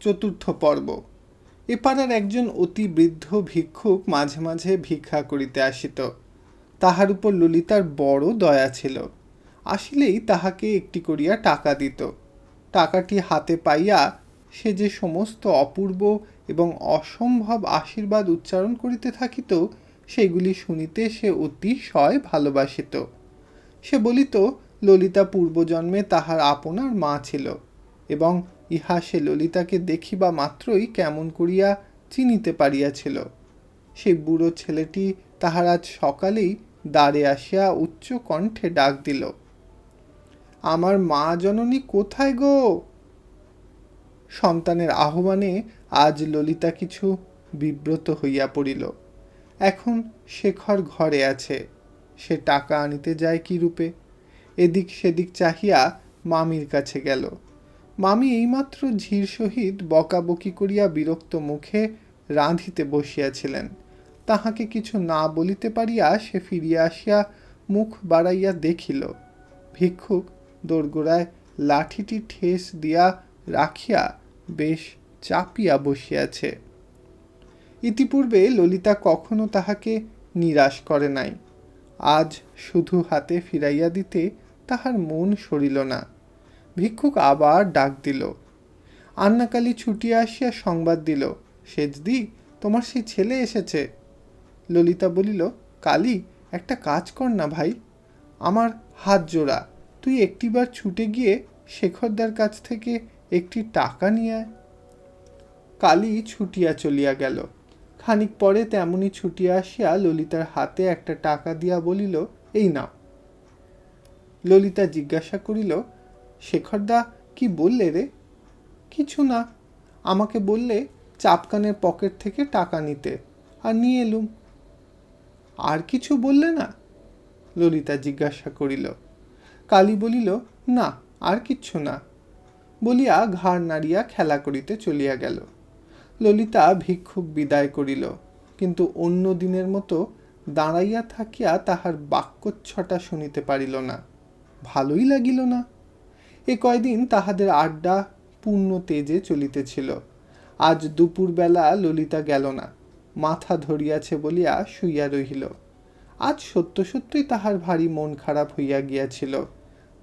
চতুর্থ পর্ব। এপাড়ার একজন অতি বৃদ্ধ ভিক্ষুক মাঝে মাঝে ভিক্ষা করিতে আসিত। তাহার উপর ললিতার বড় দয়া ছিল। আসিলেই তাহাকে একটি করিয়া টাকা দিত। টাকাটি হাতে পাইয়া সে যে সমস্ত অপূর্ব এবং অসম্ভব আশীর্বাদ উচ্চারণ করিতে থাকিত, সেগুলি শুনিতে সে অতিশয় ভালোবাসিত। সে বলিত, ললিতা পূর্বজন্মে তাহার আপনার মা ছিল এবং ইহা সে ললিতাকে দেখিবা মাত্রই কেমন করিয়া চিনিতে পারিয়াছিল। সেই বুড়ো ছেলেটি তাহার আজ সকালেই দ্বারে আসিয়া উচ্চ কণ্ঠে ডাক দিল, আমার মা জননী কোথায় গো? সন্তানের আহ্বানে আজ ললিতা কিছু বিব্রত হইয়া পড়িল, এখন শেখর ঘরে আছে, সে টাকা আনিতে যায় কি রূপে? এদিক সেদিক চাহিয়া মামির কাছে গেল মামি এইমাত্র ঝির সহিত বকাবকি করিয়া বিরক্ত মুখে রাঁধিতে বসিয়াছিলেন। তাহাকে কিছু না বলিতে পারিয়া সে ফিরিয়া আসিয়া মুখ বাড়াইয়া দেখিল, ভিক্ষুক দোরগোড়ায় লাঠিটি ঠেস দিয়া রাখিয়া বেশ চাপিয়া বসিয়াছে। ইতিপূর্বে ললিতা কখনো তাহাকে নিরাশ করে নাই। আজ শুধু হাতে ফিরাইয়া দিতে তাহার মন সরিল না। ভিক্ষুক আবার ডাক দিল। আন্নাকালী ছুটিয়া আসিয়া সংবাদ দিল, সেজদি, তোমার সেই ছেলে এসেছে। ললিতা বলিল, কালী, একটা কাজ কর না ভাই, আমার হাত জোড়া। তুই একটিবার ছুটে গিয়ে শেখরদার কাছ থেকে একটি টাকা নিয়ে আয়। কালী ছুটিয়া চলিয়া গেল। খানিক পরে তেমনি ছুটিয়া আসিয়া ললিতার হাতে একটা টাকা দিয়া বলিল, এই নাও। ললিতা জিজ্ঞাসা করিল শেখরদা, কি বললে রে? কিছু না। আমাকে বললে চাপকানের পকেট থেকে টাকা নিতে। আর নিয়ে এলুম। আর কিছু বললে না? ললিতা জিজ্ঞাসা করিল। কালী বলিল, না, আর কিচ্ছু না। বলিয়া ঘাড় নাড়িয়া খেলা করিতে চলিয়া গেল। ললিতা ভিক্ষুক বিদায় করিল, কিন্তু অন্য দিনের মতো দাঁড়াইয়া থাকিয়া তাহার বাক্যচ্ছটা শুনিতে পারিল না। ভালোই লাগিল না। এ কয়দিন তাহাদের আড্ডা পূর্ণ তেজে চলিতেছিল। আজ দুপুরবেলা ললিতা গেল না, মাথা ধরিয়াছে বলিয়া শুইয়া রহিল। আজ সত্য সত্যই তাহার ভারী মন খারাপ হইয়া গিয়াছিল।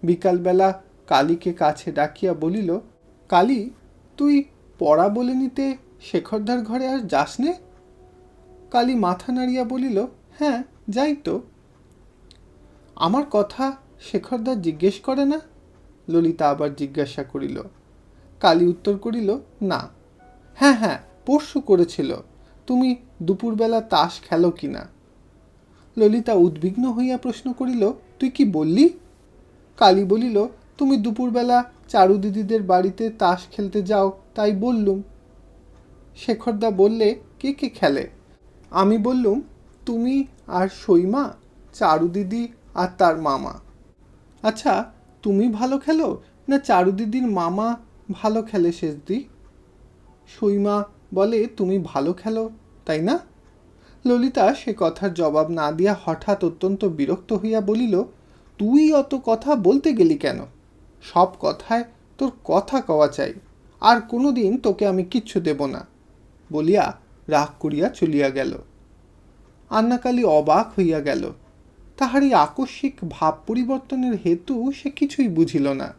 বিকালবেলা কালীকে কাছে ডাকিয়া বলিল, কালী, তুই পড়া বলে নিতে শেখরদার ঘরে আর যাস নে? কালী মাথা নাড়িয়া বলিল হ্যাঁ যাই তো। আমার কথা শেখরদার জিজ্ঞেস করে না? ললিতা আবার জিজ্ঞাসা করিল, কালী উত্তর করিল, না। হ্যাঁ হ্যাঁ পরশু করেছিল। তুমি দুপুরবেলা তাস খেলো কি না? ললিতা উদ্বিগ্ন হইয়া প্রশ্ন করিল, তুই কি বললি? কালী বলিল, তুমি দুপুরবেলা চারু দিদিদের বাড়িতে তাস খেলতে যাও, তাই বললুম। শেখরদা বললে, কে কে খেলে? আমি বললুম, তুমি আর সৈমা, চারু দিদি আর তার মামা। আচ্ছা তুমি ভালো খেলো না চারু দিদির মামা ভালো খেলে শেষদি সইমা বলে, তুমি ভালো খেলো, তাই না? ললিতা সে কথার জবাব না দিয়া হঠাৎ অত্যন্ত বিরক্ত হইয়া বলিল, তুই অত কথা বলতে গেলি কেন? সব কথায় তোর কথা কওয়া চাই, আর কোনো দিন তোকে আমি কিচ্ছু দেব না, বলিয়া রাগ করিয়া চলিয়া গেল। আন্নাকালী অবাক হইয়া গেল। তাহার এই আকস্মিক ভাব পরিবর্তনের হেতু সে কিছুই বুঝিল না।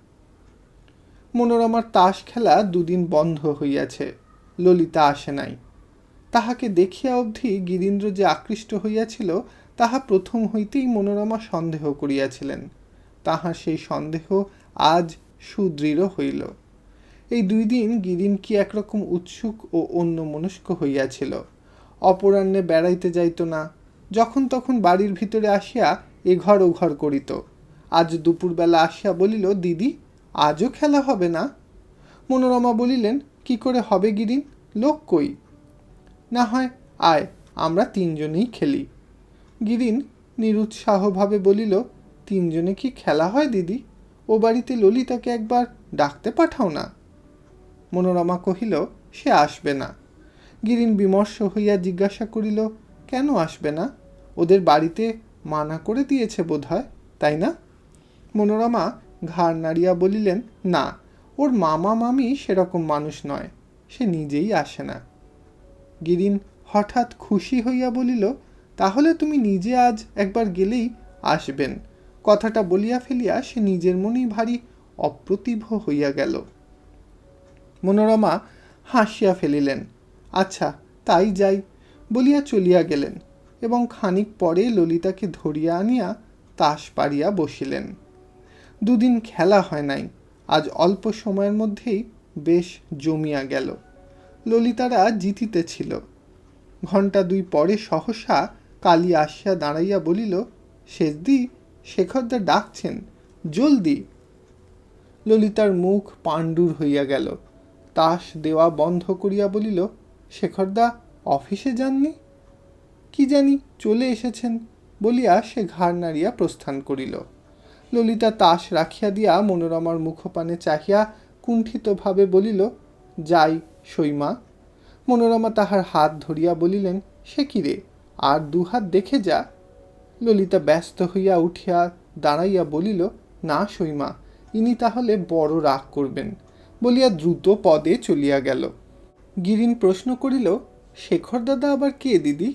মনোরমার তাস খেলা দুদিন বন্ধ হইয়াছে, ললিতা আসে নাই। তাহাকে দেখিয়া অবধি গিরীন্দ্র যে আকৃষ্ট হইয়াছিল, তাহা প্রথম হইতেই মনোরমা সন্দেহ করিয়াছিলেন। তাহার সেই সন্দেহ আজ সুদৃঢ় হইল। এই দুই দিন গিরিন কি একরকম উৎসুক ও অন্য মনস্ক হইয়াছিল। অপরাহ্নে বেড়াইতে যাইত না যখন তখন বাড়ির ভিতরে আসিয়া এ ঘর ও ঘর করিত। আজ দুপুরবেলা আসিয়া বলিল, দিদি, আজও খেলা হবে না? মনোরমা বলিলেন, কি করে হবে গিরিন? লোক কই? না হয়, আয়, আমরা তিনজনেই খেলি। গিরিন নিরুৎসাহভাবে বলিল, তিনজনে কি খেলা হয় দিদি? ও বাড়িতে ললিতাকে একবার ডাকতে পাঠাও না? মনোরমা কহিল, সে আসবে না। গিরিন বিমর্ষ হইয়া জিজ্ঞাসা করিল কেন আসবে না? ওদের বাড়িতে মানা করে দিয়েছে বোধ হয় তাই না? মনোরমা ঘাড় নাড়িয়া বলিলেন, না, ওর মামা মামি সেরকম মানুষ নয়, সে নিজেই আসে না। গিরিন হঠাৎ খুশি হইয়া বলিল, তাহলে তুমি নিজে আজ একবার গেলেই আসবেন। কথাটা বলিয়া ফেলিয়া সে নিজের মনেই ভারী অপ্রতিভ হইয়া গেল। মনোরমা হাসিয়া ফেলিলেন আচ্ছা তাই যাই বলিয়া চলিয়া গেলেন এবং খানিক পরে ললিতাকে ধরিয়া আনিয়া তাস পাড়িয়া বসিলেন। দুদিন খেলা হয় নাই, আজ অল্প সময়ের মধ্যেই বেশ জমিয়া গেল। ললিতারা জিতিতেছিল। ঘণ্টা দুই পরে সহসা কালী আসিয়া দাঁড়াইয়া বলিল শেষদি শেখরদা ডাকছেন, জলদি! ললিতার মুখ পাণ্ডুর হইয়া গেল। তাস দেওয়া বন্ধ করিয়া বলিল, শেখরদা অফিসে যাননি? কি জানি চলে এসেছেন বলিয়া সে ঘাড় নাড়িয়া প্রস্থান করিল। ললিতা তাস রাখিয়া দিয়া মনোরমার মুখপানে চাহিয়া কুণ্ঠিতভাবে বলিল, যাই সইমা মনোরমা তাহার হাত ধরিয়া বলিলেন, সে কি রে? আর দুহাত দেখে যা। ললিতা ব্যস্ত হইয়া উঠিয়া দাঁড়াইয়া বলিল, না সইমা ইনি তাহলে বড় রাগ করবেন। বলিয়া দ্রুত পদে চলিয়া গেল। গিরিন প্রশ্ন করিল শেখর দাদা আবার কে, দিদি?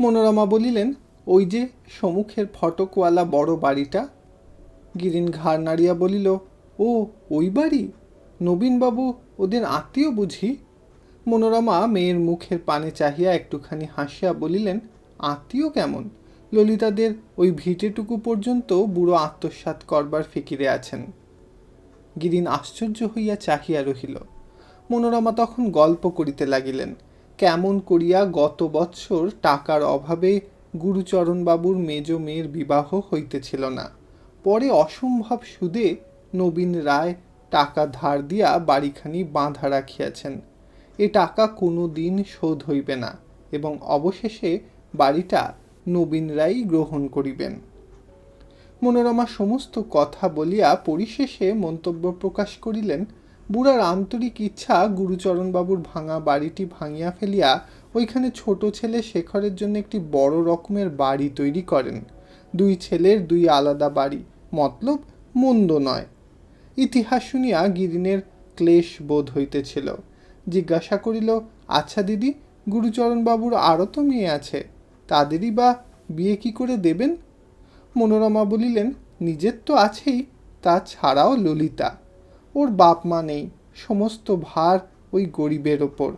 মনোরমা বলিলেন, ওই যে সমুখের ফটকওয়ালা বড় বাড়িটা। গিরিন ঘাড় নাড়িয়া বলিল, ও, ওই বাড়ি? নবীনবাবু ওদের আত্মীয় বুঝি? মনোরমা মেয়ের মুখের পানে চাহিয়া একটুখানি হাসিয়া বলিলেন, আত্মীয় কেমন? ললিতাদের ওই ভিটেটুকু পর্যন্ত বুড়ো আত্মসাৎ করবার ফিকিরে আছেন। গিরিন আশ্চর্য হইয়া চাহিয়া রহিল। মনোরমা তখন গল্প করিতে লাগিলেন। কেমন করিয়া গত বৎসর টাকার অভাবে গুরুচরণবাবুর মেজ মেয়ের বিবাহ হইতেছিল না। পরে অসম্ভব সুদে নবীন রায় টাকা ধার দিয়া বাড়িখানি বাঁধা রাখিয়াছেন। এ টাকা কোনো দিন শোধ হইবে না এবং অবশেষে বাড়িটা নবীন রায় গ্রহণ করিবেন। মনোরমা সমস্ত কথা বলিয়া পরিশেষে মন্তব্য প্রকাশ করিলেন বুড়ার আন্তরিক ইচ্ছা গুরুচরণবাবুর ভাঙা বাড়িটি ভাঙিয়া ফেলিয়া ওইখানে ছোট ছেলে শেখরের জন্য একটি বড় রকমের বাড়ি তৈরি করেন। দুই ছেলের দুই আলাদা বাড়ি। মতলব মন্দ নয়। ইতিহাস শুনিয়া গিরিনের ক্লেশ বোধ হইতেছিল। জিজ্ঞাসা করিল আচ্ছা দিদি, গুরুচরণবাবুর আরও তো মেয়ে আছে, তাদেরই বা বিয়ে কি করে দেবেন? মনোরমা বলিলেন, নিজের তো আছেই, তা ছাড়াও ললিতা। ওর বাপ মা নেই, সমস্ত ভার ওই গরিবের ওপর।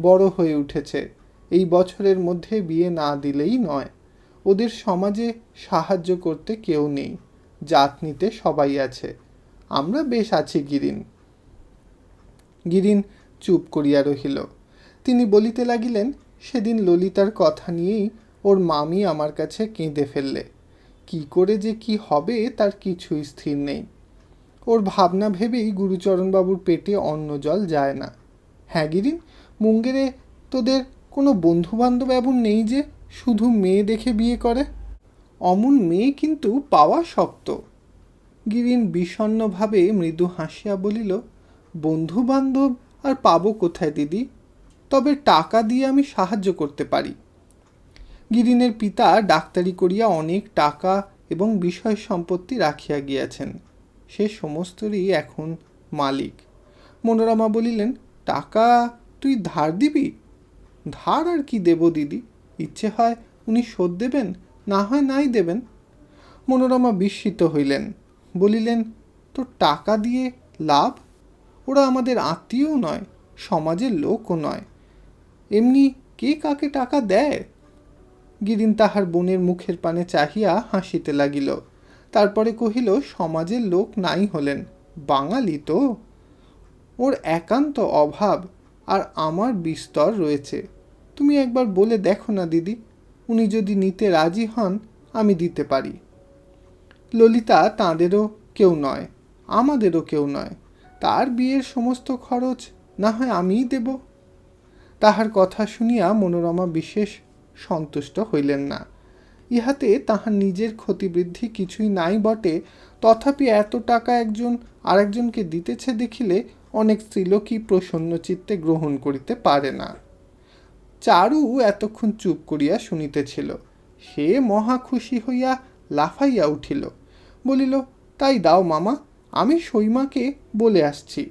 বড় হয়ে উঠেছে। এই বছরের মধ্যে বিয়ে না দিলেই নয়। ওদের সমাজে সাহায্য করতে কেউ নেই। জাত নিতে সবাই আছে। আমরা বেশ আছি, গিরিন। গিরিন চুপ করিয়া রহিল। তিনি বলিতে লাগিলেন, সেদিন ললিতার কথা নিয়েই ওর মামি আমার কাছে কেঁদে ফেললে। কি করে যে কি হবে তার কিছুই স্থির নেই। ওর ভাবনা ভেবেই গুরুচরণবাবুর পেটে অন্ন জল যায় না। হ্যাঁ গিরিন মুঙ্গেরে তোদের কোনো বন্ধু বান্ধব এমন নেই যে শুধু মেয়ে দেখে বিয়ে করে? অমন মেয়ে কিন্তু পাওয়া শক্ত। গিরিন বিষণ্নভাবে মৃদু হাসিয়া বলিল বন্ধু বান্ধব আর পাবো কোথায় দিদি? তবে টাকা দিয়ে আমি সাহায্য করতে পারি। গিরিনের পিতা ডাক্তারি করিয়া অনেক টাকা এবং বিষয় সম্পত্তি রাখিয়া গিয়াছেন। সে সমস্তরই এখন মালিক। মনোরমা বলিলেন, টাকা তুই ধার দিবি? ধার আর কি দেব দিদি? ইচ্ছে হয় উনি শোধ দেবেন, না হয় নাই দেবেন? মনোরমা বিস্মিত হইলেন, বলিলেন তো টাকা দিয়ে লাভ? ওরা আমাদের আত্মীয়ও নয়, সমাজের লোকও নয়। এমনি কে কাকে টাকা দেয়? গিরিন তাহার বোনের মুখের পানে চাহিয়া হাসিতে লাগিল। তারপরে কহিল, সমাজের লোক নাই হলেন, বাঙালি তো। ওর একান্ত অভাব আর আমার বিস্তর রয়েছে। তুমি একবার বলে দেখো না, দিদি, উনি যদি নিতে রাজি হন, আমি দিতে পারি। ললিতা, তাঁদেরও কেউ নয়, আমাদেরও কেউ নয়, তার বিয়ের সমস্ত খরচ না হয় আমিই দেব। তাহার কথা শুনিয়া মনোরমা বিশেষ সন্তুষ্ট হইলেন না। ইহাতে তাহার নিজের ক্ষতিবৃদ্ধি কিছুই নাই বটে। তথাপি এত টাকা একজন আরেকজনকে দিতেছে দেখিলে অনেক স্ত্রীলোকই প্রসন্ন চিত্তে গ্রহণ করিতে পারে না। চারু এতক্ষণ চুপ করিয়া শুনিতেছিল। সে মহা খুশি হইয়া লাফাইয়া উঠিল। বলিল, তাই দাও মামা, আমি সৈমাকে বলে আসছি।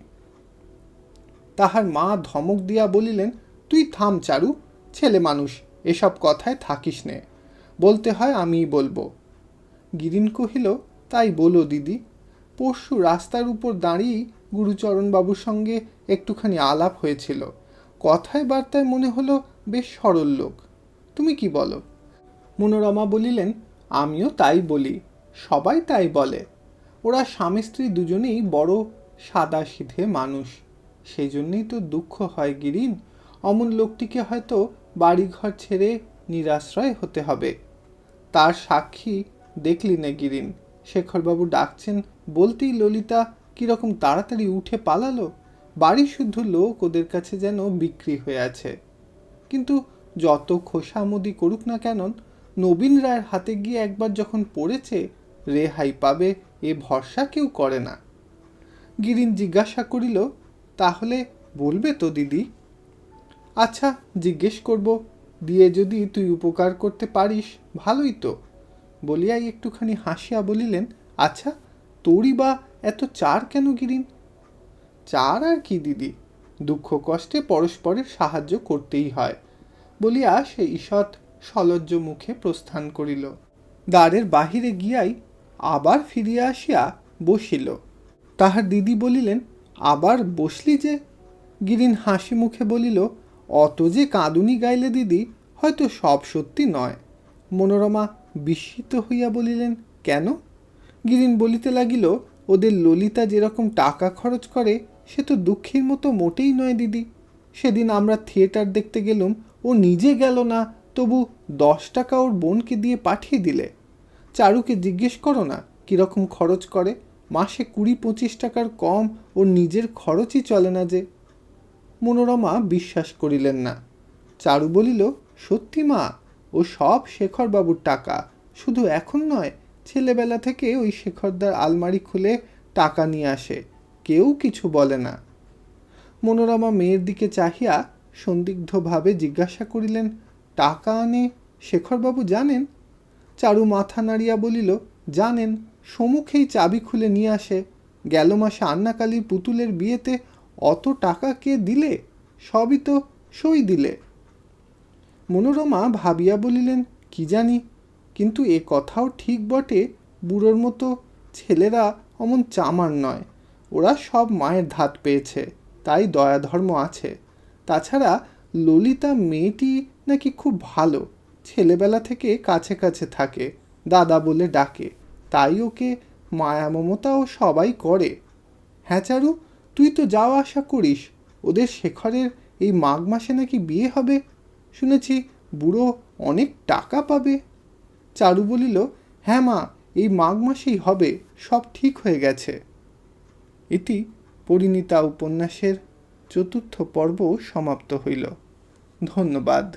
তাহার মা ধমক দিয়া বলিলেন, তুই থাম চারু, ছেলে মানুষ, এসব কথায় থাকিস নে। বলতে হয়, আমিই বলব। গিরিন কহিল, তাই বলো দিদি। পরশু রাস্তার উপর দাঁড়িয়েই গুরুচরণবাবুর সঙ্গে একটুখানি আলাপ হয়েছিল। কথায় বার্তায় মনে হলো, বেশ সরল লোক। তুমি কি বলো? মনোরমা বলিলেন, আমিও তাই বলি, সবাই তাই বলে। ওরা স্বামী স্ত্রী দুজনেই বড় সাদা সিধে মানুষ। সেই জন্যই তো দুঃখ হয় গিরিন। অমন লোকটিকে হয়তো বাড়িঘর ছেড়ে নিরাশ্রয় হতে হবে। তার সাক্ষী দেখলি না গিরিন। শেখরবাবু ডাকছেন, বলতেই ললিতা কীরকম তাড়াতাড়ি উঠে পালালো। বাড়ি শুদ্ধ লোক ওদের কাছে যেন বিক্রি হয়ে আছে। কিন্তু যত খোসামদি করুক না কেন, নবীন রায়ের হাতে গিয়ে একবার যখন পড়েছে, রেহাই পাবে এ ভরসা কেউ করে না। গিরিন জিজ্ঞাসা করিল, তাহলে বলবে তো দিদি? আচ্ছা জিজ্ঞেস করব। দিয়ে যদি তুই উপকার করতে পারিস, ভালোই তো। বলিয়াই একটুখানি হাসিয়া বলিলেন আচ্ছা তোরই বা এত চার কেন গিরিন? চার আর কি, দিদি। দুঃখ কষ্টে পরস্পরের সাহায্য করতেই হয়। বলিয়া সে ঈষৎ সলজ্জ মুখে প্রস্থান করিল। দ্বারের বাহিরে গিয়াই আবার ফিরিয়া আসিয়া বসিল। তাহার দিদি বলিলেন, আবার বসলি যে? গিরিন হাসি মুখে বলিল অত যে কাঁদুনি গাইলে দিদি, হয়তো সব সত্যি নয়। মনোরমা বিস্মিত হইয়া বলিলেন, কেন? গিরিন বলিতে লাগিল, ওদের ললিতা যেরকম টাকা খরচ করে, সে তো দুঃখের মতো মোটেই নয় দিদি। সেদিন আমরা থিয়েটার দেখতে গেলুম, ও নিজে গেল না, তবু দশ টাকা ওর বোনকে দিয়ে পাঠিয়ে দিলে। চারুকে জিজ্ঞেস করো না, কীরকম খরচ করে? মাসে কুড়ি পঁচিশ টাকার কম, ওর নিজের খরচই চলে না যে। মনোরমা বিশ্বাস করিলেন না। চারু বলিল, সত্যি মা, ও সব শেখরবাবুর টাকা। শুধু এখন নয়, ছেলেবেলা থেকে ওই শেখরদার আলমারি খুলে টাকা নিয়ে আসে। কেউ কিছু বলে না। মনোরমা মেয়ের দিকে চাহিয়া সন্দিগ্ধভাবে জিজ্ঞাসা করিলেন, টাকা আনে শেখরবাবু জানেন? চারু মাথা নাড়িয়া বলিল, জানেন, সমুখেই চাবি খুলে নিয়ে আসে। গেল মাসে আন্নাকালীর পুতুলের বিয়েতে অত টাকা কে দিলে? সবই তো সই দিলে। মনোরমা ভাবিয়া বলিলেন, কি জানি? কিন্তু এ কথাও ঠিক বটে, বুড়োর মতো ছেলেরা অমন চামার নয়। ওরা সব মায়ের ধাত পেয়েছে, তাই দয়া ধর্ম আছে। তাছাড়া ললিতা মেয়েটি নাকি খুব ভালো, ছেলেবেলা থেকে কাছে কাছে থাকে, দাদা বলে ডাকে, তাই ওকে মায়া মমতাও সবাই করে। হ্যাঁ চারু তুই তো যাওয়া আসা করিস, ওদের শেখরের এই মাঘ মাসে নাকি বিয়ে হবে? শুনেছি বুড়ো অনেক টাকা পাবে। চারু বলিল হ্যাঁ মা, এই মাঘ মাসেই হবে, সব ঠিক হয়ে গেছে। এটি পরিণীতা উপন্যাসের চতুর্থ পর্ব সমাপ্ত হইল। ধন্যবাদ।